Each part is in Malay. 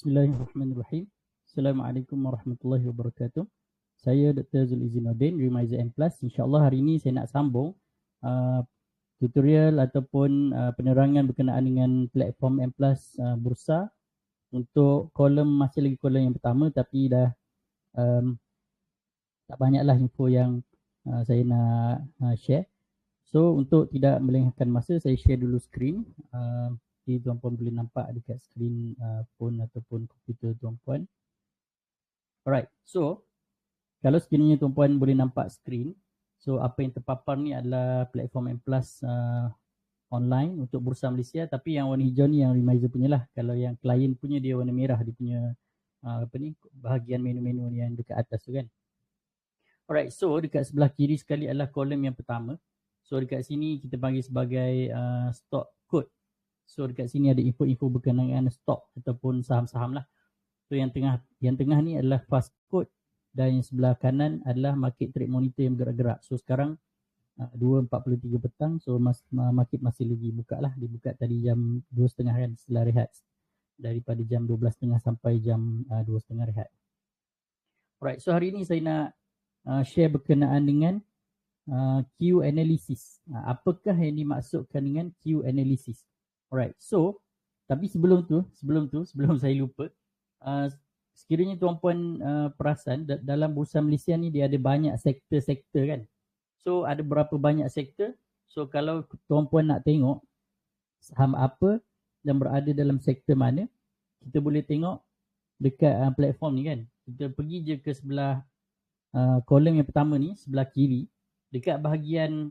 Bismillahirrahmanirrahim. Assalamualaikum warahmatullahi wabarakatuh. Saya Dr. Zul Izzinuddin, Remizer M+. InsyaAllah hari ini saya nak sambung uh, tutorial ataupun uh, penerangan berkenaan dengan platform M+, uh, Bursa untuk kolom, masih lagi kolom yang pertama tapi dah um, tak banyaklah info yang uh, saya nak uh, share. So untuk tidak melengahkan masa, saya share dulu screen. Uh, jadi tuan-puan boleh nampak dekat skrin uh, phone ataupun komputer tuan-puan. Alright, so kalau sekiranya tuan-puan boleh nampak skrin, so apa yang terpapar ni adalah platform M Plus uh, online untuk Bursa Malaysia tapi yang warna hijau ni yang Remizer punya lah. Kalau yang klien punya dia warna merah dia punya uh, apa ni bahagian menu-menu yang dekat atas tu kan. Alright, so dekat sebelah kiri sekali adalah kolom yang pertama. So dekat sini kita panggil sebagai uh, stock So dekat sini ada info-info berkenaan stok ataupun saham-saham lah. So yang tengah yang tengah ni adalah fast code dan yang sebelah kanan adalah market trade monitor yang bergerak-gerak. So sekarang uh, 2.43 petang so market masih lagi buka lah. Dibuka tadi jam 2.30 kan setelah rehat. Daripada jam 12.30 sampai jam uh, 2.30 rehat. Alright, so hari ni saya nak uh, share berkenaan dengan Q analysis. Apakah yang dimaksudkan dengan Q analysis? Alright, so tapi sebelum tu, sebelum tu, sebelum saya lupa, uh, sekiranya tuan-puan uh, perasan da- dalam Bursa Malaysia ni dia ada banyak sektor-sektor kan. So ada berapa banyak sektor? So kalau tuan-puan nak tengok saham apa dan berada dalam sektor mana, kita boleh tengok dekat uh, platform ni kan. Kita pergi je ke sebelah uh, kolom yang pertama ni, sebelah kiri, dekat bahagian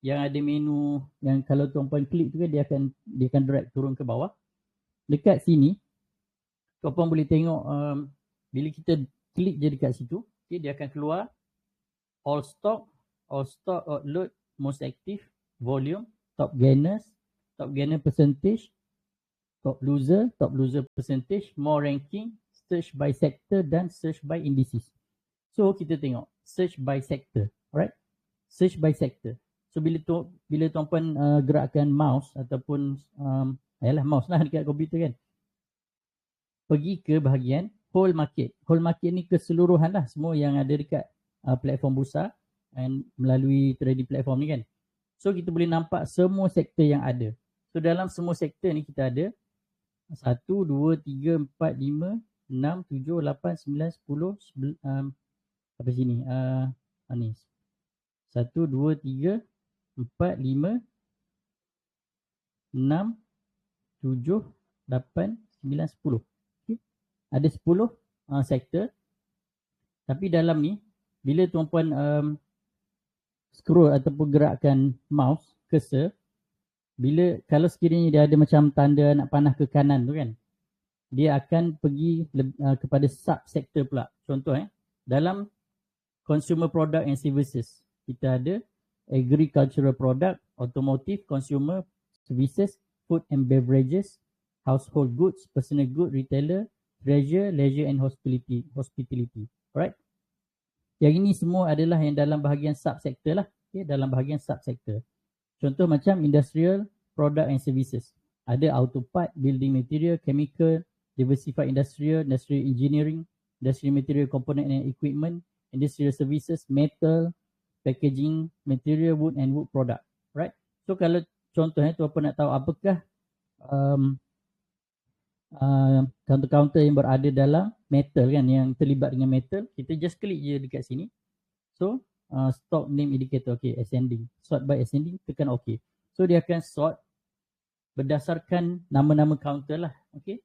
yang ada menu yang kalau tuan-puan klik tu kan dia akan dia akan drag turun ke bawah. Dekat sini tuan-puan boleh tengok um, bila kita klik je dekat situ, okay, dia akan keluar all stock, all stock outload, most active, volume, top gainers, top gainer percentage, top loser, top loser percentage, more ranking, search by sector dan search by indices. So kita tengok search by sector, alright? Search by sector. So bila tu bila tuan-puan uh, gerakkan mouse ataupun um, ayalah mouse lah dekat komputer kan. Pergi ke bahagian whole market. Whole market ni keseluruhan lah semua yang ada dekat uh, platform bursa and melalui trading platform ni kan. So kita boleh nampak semua sektor yang ada. So dalam semua sektor ni kita ada 1, 2, 3, 4, 5, 6, 7, 8, 9, 10, um, apa sini? Uh, ni. 1, 2, 3, empat, lima, enam, tujuh, lapan, sembilan, sepuluh. Okay. Ada sepuluh uh, sektor. Tapi dalam ni, bila tuan-puan um, scroll ataupun gerakkan mouse, cursor, bila kalau sekiranya dia ada macam tanda nak panah ke kanan tu kan, dia akan pergi uh, kepada sub-sektor pula. Contoh eh, dalam consumer product and services, kita ada agricultural product, automotive, consumer services, food and beverages, household goods, personal good, retailer, treasure, leisure and hospitality. hospitality. Alright. Yang ini semua adalah yang dalam bahagian subsektor lah. Okay, dalam bahagian subsektor. Contoh macam industrial product and services. Ada auto part, building material, chemical, diversified industrial, industrial engineering, industrial material component and equipment, industrial services, metal, packaging material wood and wood product right? So kalau contohnya tu apa nak tahu apakah um, uh, counter-counter yang berada dalam metal kan yang terlibat dengan metal kita just klik je dekat sini. So uh, stock name indicator okay ascending. Sort by ascending tekan okay so dia akan sort berdasarkan nama-nama counter lah okay?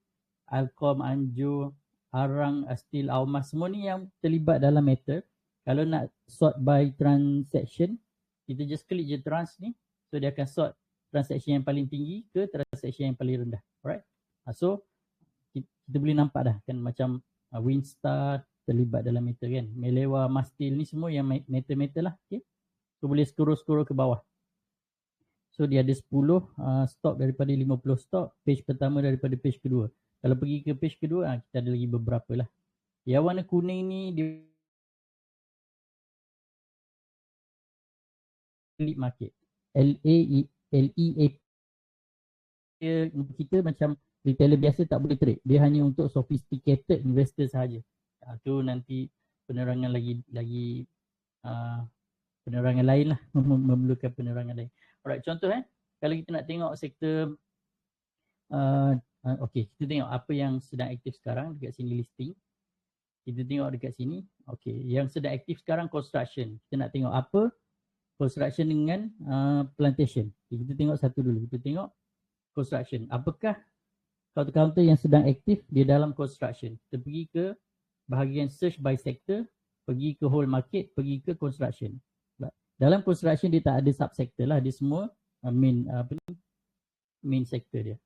Alcom, Anjo, Arang, Astil, Aumas semua ni yang terlibat dalam metal kalau nak sort by transaction, kita just klik je trans ni. So dia akan sort transaction yang paling tinggi ke transaction yang paling rendah. Alright. Ah, so kita, boleh nampak dah kan macam uh, Winstar terlibat dalam meter kan. Melewa, Mastil ni semua yang meter-meter lah. Okay. So boleh scroll-scroll ke bawah. So dia ada 10 uh, stok daripada 50 stok. Page pertama daripada page kedua. Kalau pergi ke page kedua, uh, kita ada lagi beberapa lah. Yang warna kuning ni dia lead market. L A E L E A kita macam retailer biasa tak boleh trade. Dia hanya untuk sophisticated investor sahaja. Ha, tu nanti penerangan lagi lagi uh, penerangan lain lah memerlukan penerangan lain. Alright, contoh eh kalau kita nak tengok sektor uh, uh, okay, kita tengok apa yang sedang aktif sekarang dekat sini listing. Kita tengok dekat sini. Okay, yang sedang aktif sekarang construction. Kita nak tengok apa construction dengan uh, plantation. Okay, kita tengok satu dulu. Kita tengok construction. Apakah counter-counter yang sedang aktif di dalam construction? Kita pergi ke bahagian search by sector, pergi ke whole market, pergi ke construction. Dalam construction dia tak ada subsector lah. Dia semua uh, main uh, apa ni? main sector dia.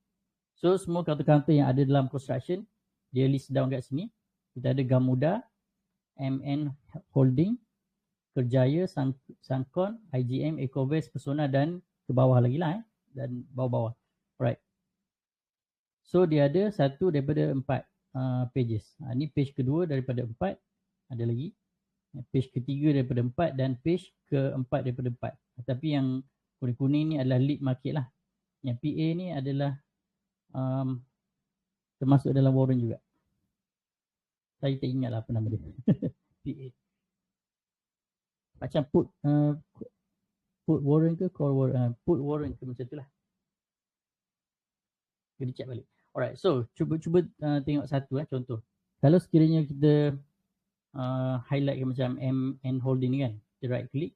So semua counter-counter yang ada dalam construction dia list down kat sini. Kita ada Gamuda, MN Holding, Kerjaya, San Sankon, IGM, Ecovest, Persona dan ke bawah lagi lah eh. Dan bawah-bawah. Right. So dia ada satu daripada empat uh, pages. Ha, ini page kedua daripada empat. Ada lagi page ketiga daripada empat dan page keempat daripada empat. Tapi yang kuning-kuning ni adalah lead market lah. Yang PA ni adalah um, termasuk dalam warren juga. Saya tak ingat lah apa nama dia. PA. Macam put uh, put warren ke call warren, uh, put warren ke macam tu lah. Kena check balik. Alright, so cuba cuba uh, tengok satu lah contoh. Kalau sekiranya kita uh, highlight macam M and holding ni kan. Kita right click.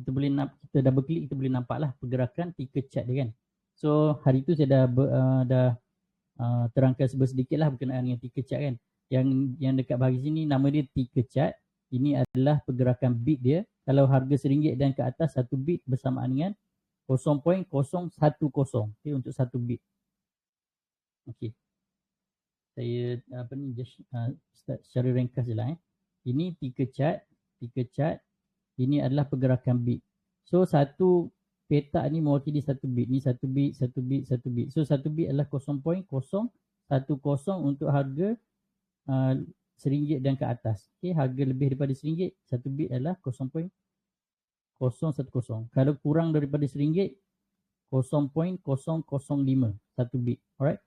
Kita boleh nak kita double click kita boleh nampak lah pergerakan ticker chart dia kan. So hari tu saya dah ber, uh, dah uh, terangkan sedikit lah berkenaan dengan ticker chart kan. Yang yang dekat bahagian sini nama dia ticker chart. Ini adalah pergerakan bit dia. Kalau harga RM1 dan ke atas satu bit bersamaan dengan 0.010 okay, untuk satu bit. Okay. Saya apa ni just uh, start secara ringkas je lah eh. Ini tiga chart, tiga chart. Ini adalah pergerakan bit. So satu peta ni mewakili satu bit. Ni satu bit, satu bit, satu bit. So satu bit adalah 0.010 untuk harga uh, seringgit dan ke atas. Okay, harga lebih daripada seringgit, satu bit adalah 0.010. Kalau kurang daripada seringgit, 0.005 satu bit. Alright.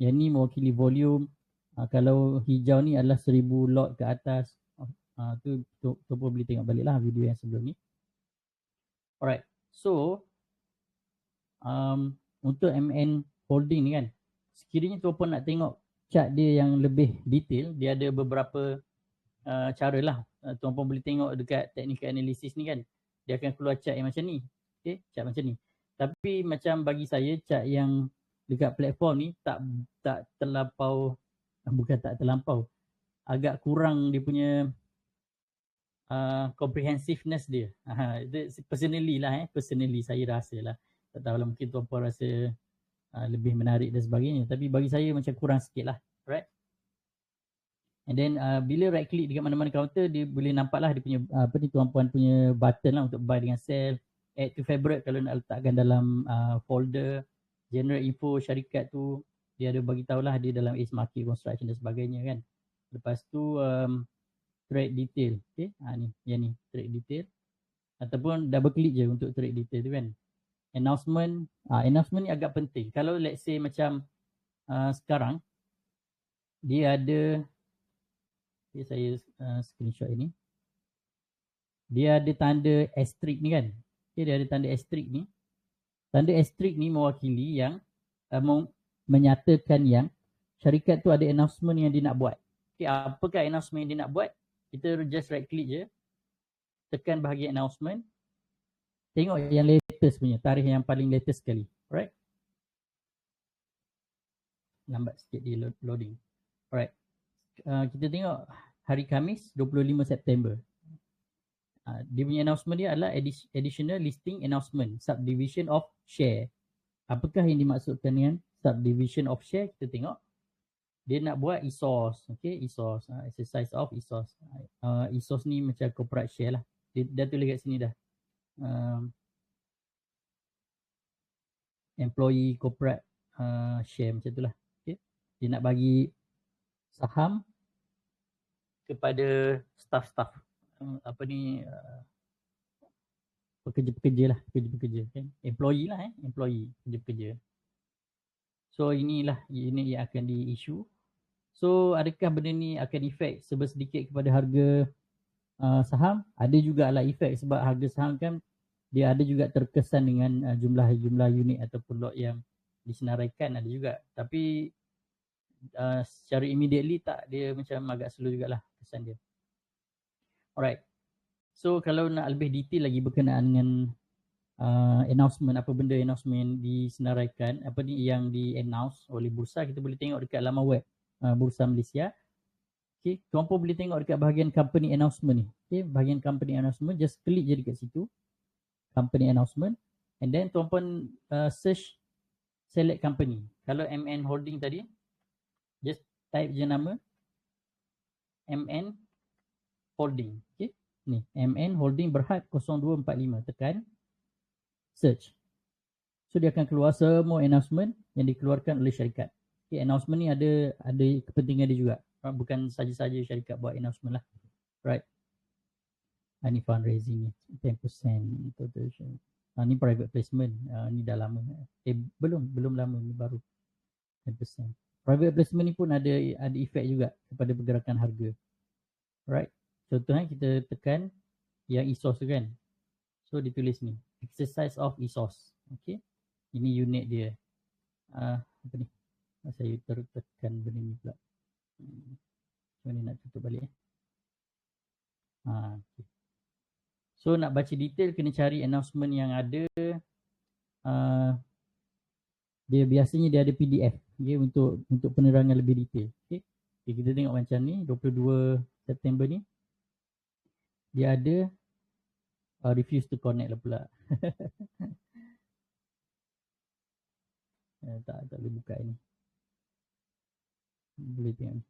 Yang ni mewakili volume. Uh, kalau hijau ni adalah 1000 lot ke atas. Uh, tu, tu, tu pun boleh tengok balik lah video yang sebelum ni. Alright, so um, untuk MN holding ni kan, sekiranya tu pun nak tengok chart dia yang lebih detail, dia ada beberapa uh, cara lah. Uh, tuan pun boleh tengok dekat technical analysis ni kan, dia akan keluar chart yang macam ni. Okay, chart macam ni. Tapi macam bagi saya chart yang dekat platform ni tak tak terlampau, bukan tak terlampau, agak kurang dia punya uh, comprehensiveness dia. Uh, personally lah eh, personally saya rasa lah. Tak tahu lah mungkin tuan puan rasa uh, lebih menarik dan sebagainya. Tapi bagi saya macam kurang sikit lah. Right? And then uh, bila right click dekat mana-mana counter, dia boleh nampak lah dia punya uh, apa ni tuan puan punya button lah untuk buy dengan sell. Add to favorite kalau nak letakkan dalam uh, folder. General info syarikat tu dia ada bagi tahulah dia dalam Ace Market Construction dan sebagainya kan. Lepas tu um, trade detail. Okay, ha, ni, yang ni trade detail. Ataupun double click je untuk trade detail tu kan. Announcement, ha, announcement ni agak penting. Kalau let's say macam uh, sekarang, dia ada, okay, saya uh, screenshot ini. Dia ada tanda asterisk ni kan. Okay, dia ada tanda asterisk ni. Tanda asterisk ni mewakili yang uh, menyatakan yang syarikat tu ada announcement yang dia nak buat. Okay, apakah announcement yang dia nak buat? kita just right click je tekan bahagian announcement tengok yang latest punya tarikh yang paling latest sekali. Alright? Lambat sikit di loading. Alright. Uh, kita tengok hari Kamis 25 September. Uh, dia punya announcement dia adalah additional listing announcement subdivision of share. Apakah yang dimaksudkan dengan subdivision of share? Kita tengok. Dia nak buat ESOS, okay, ESOS, uh, exercise of ESOS. Uh, ESOS ni macam corporate share lah. Dia dah tulis kat sini dah. Um, employee corporate uh, share macam tu lah. Okay. Dia nak bagi saham kepada staff-staff. Uh, apa ni, uh, pekerja-pekerja lah, pekerja-pekerja. Okay. Employee lah eh, employee, pekerja-pekerja. So inilah unit yang akan di-issue. So adakah benda ni akan efek sedikit kepada harga uh, saham? Ada juga lah efek sebab harga saham kan dia ada juga terkesan dengan uh, jumlah-jumlah unit ataupun lot yang disenaraikan ada juga. Tapi uh, secara immediately tak dia macam agak slow jugalah kesan dia. Alright. So kalau nak lebih detail lagi berkenaan dengan uh, announcement apa benda announcement disenaraikan apa ni yang di announce oleh bursa kita boleh tengok dekat laman web uh, Bursa Malaysia. Okay, tuan pun boleh tengok dekat bahagian company announcement ni. Okay, bahagian company announcement, just klik je dekat situ. Company announcement. And then tuan pun uh, search select company. Kalau MN Holding tadi, just type je nama MN Holding. Okay, ni MN Holding Berhad 0245. Tekan search. So dia akan keluar semua announcement yang dikeluarkan oleh syarikat okay, announcement ni ada ada kepentingan dia juga. Uh, bukan saja-saja syarikat buat announcement lah. Right. Uh, ni fundraising ni 10% total. Uh, ni private placement. Uh, ni dah lama. Eh belum, belum lama ni baru 10%. Private placement ni pun ada ada efek juga kepada pergerakan harga. Right. Contohnya kita tekan yang ESOS tu kan. So ditulis ni. Exercise of ESOS. Okay. Ini unit dia. Uh, apa ni? saya tertekan benda ni pula. Hmm. Macam nak tutup balik eh. Ha, okay. So nak baca detail kena cari announcement yang ada. Uh, dia biasanya dia ada PDF okay, untuk untuk penerangan lebih detail. Okay. okay. kita tengok macam ni 22 September ni. Dia ada uh, refuse to connect lah pula. eh, tak tak boleh buka ni boleh tengok ni.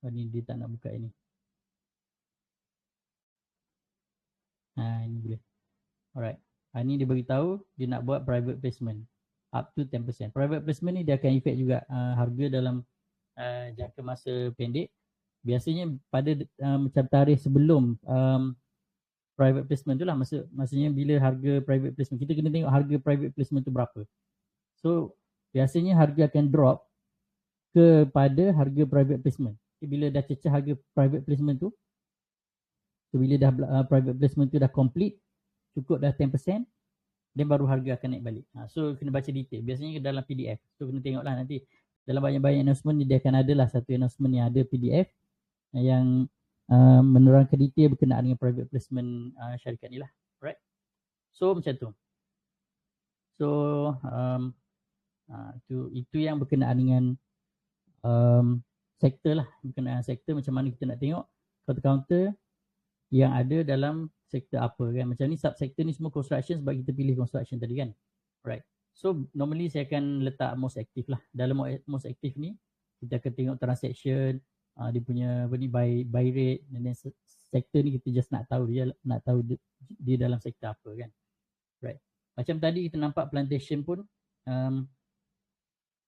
Oh, ni dia tak nak buka ini. Ha, ini boleh. Alright. Ha, ni dia beritahu dia nak buat private placement. Up to 10%. Private placement ni dia akan efek juga uh, harga dalam uh, jangka masa pendek. Biasanya pada uh, macam tarikh sebelum um, private placement tu lah. Maksud, maksudnya bila harga private placement. Kita kena tengok harga private placement tu berapa. So biasanya harga akan drop kepada harga private placement. Bila dah cecah harga private placement tu, so bila dah uh, private placement tu dah complete, cukup dah 10%, then baru harga akan naik balik. Ha, so kena baca detail. Biasanya dalam PDF. So kena tengoklah nanti dalam banyak-banyak announcement ni dia akan ada lah satu announcement yang ada PDF yang uh, menerangkan detail berkenaan dengan private placement uh, syarikat ni lah. Right? So macam tu. So um, uh, itu, itu yang berkenaan dengan um, sektor lah berkenaan sektor macam mana kita nak tengok counter-counter yang ada dalam sektor apa kan? Macam ni subsektor ni semua construction sebab kita pilih construction tadi kan? Right so normally saya akan letak most active lah. Dalam most active ni kita akan tengok transaction uh, dia punya apa ni buy, buy rate dan sektor ni kita just nak tahu dia nak tahu dia, dia dalam sektor apa kan? Right macam tadi kita nampak plantation pun um,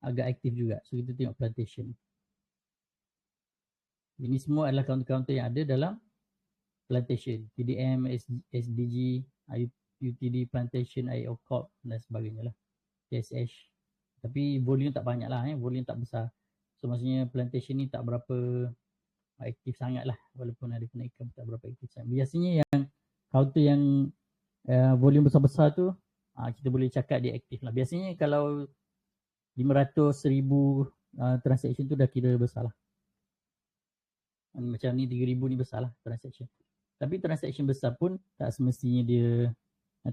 agak aktif juga. So kita tengok plantation. Ini semua adalah counter-counter yang ada dalam plantation. TDM, SDG, UTD plantation, IO Corp dan sebagainya lah. TSH. Tapi volume tak banyak lah. Eh. Volume tak besar. So maksudnya plantation ni tak berapa aktif sangat lah. Walaupun ada kenaikan tak berapa aktif sangat. Biasanya yang counter yang uh, volume besar-besar tu uh, kita boleh cakap dia aktif lah. Biasanya kalau 500 ribu uh, transaction tu dah kira besar lah. Macam ni 3000 ni besar lah transaction. Tapi transaction besar pun tak semestinya dia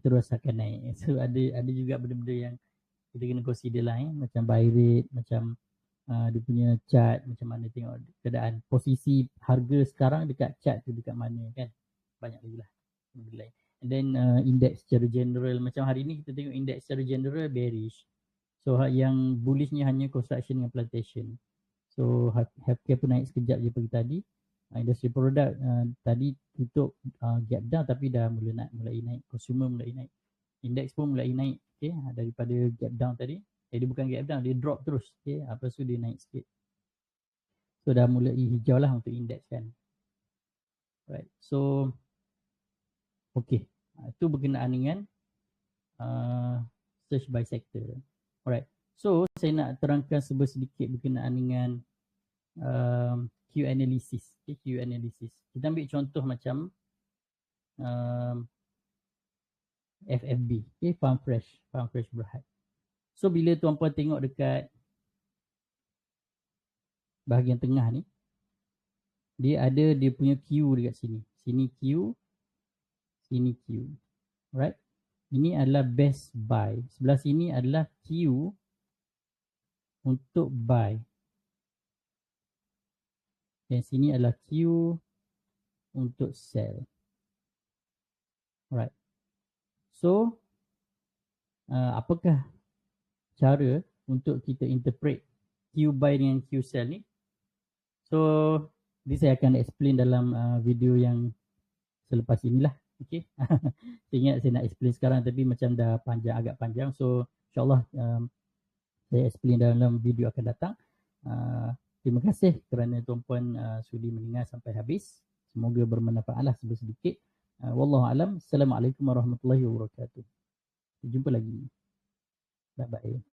terus akan naik. So ada ada juga benda-benda yang kita kena consider lah eh. Macam buy rate, macam uh, dia punya chart, macam mana tengok keadaan posisi harga sekarang dekat chart tu dekat mana kan. Banyak lagi lah. And then uh, index secara general, macam hari ni kita tengok index secara general bearish. So yang bullishnya hanya construction dengan plantation. So healthcare pun naik sekejap je pagi tadi. Uh, industri produk uh, tadi tutup uh, gap down tapi dah mula naik, mulai naik. Consumer mulai naik. Index pun mulai naik okay, daripada gap down tadi. Eh, dia bukan gap down, dia drop terus. Okay. Apa tu dia naik sikit. So dah mulai hijau lah untuk index kan. Right. So okay. Itu berkenaan dengan uh, search by sector. Alright. So saya nak terangkan sedikit berkenaan dengan um, Q analysis. Okay, Q analysis. Kita ambil contoh macam um, FFB, okay, farm fresh, farm fresh berhad. So bila tuan-puan tengok dekat bahagian tengah ni, dia ada dia punya Q dekat sini. Sini Q, sini Q. Right? Ini adalah best buy. Sebelah sini adalah Q untuk buy. Dan sini adalah Q untuk sell. Right. So, uh, apakah cara untuk kita interpret Q buy dengan Q sell ni? So, ini saya akan explain dalam uh, video yang selepas inilah. Okay. saya ingat saya nak explain sekarang tapi macam dah panjang, agak panjang. So, insyaAllah um, saya explain dalam video akan datang. Uh, terima kasih kerana tuan-puan uh, sudi mendengar sampai habis. Semoga bermanfaatlah sedikit. Uh, Wallahu alam. Assalamualaikum warahmatullahi wabarakatuh. Jumpa lagi. Bye bye.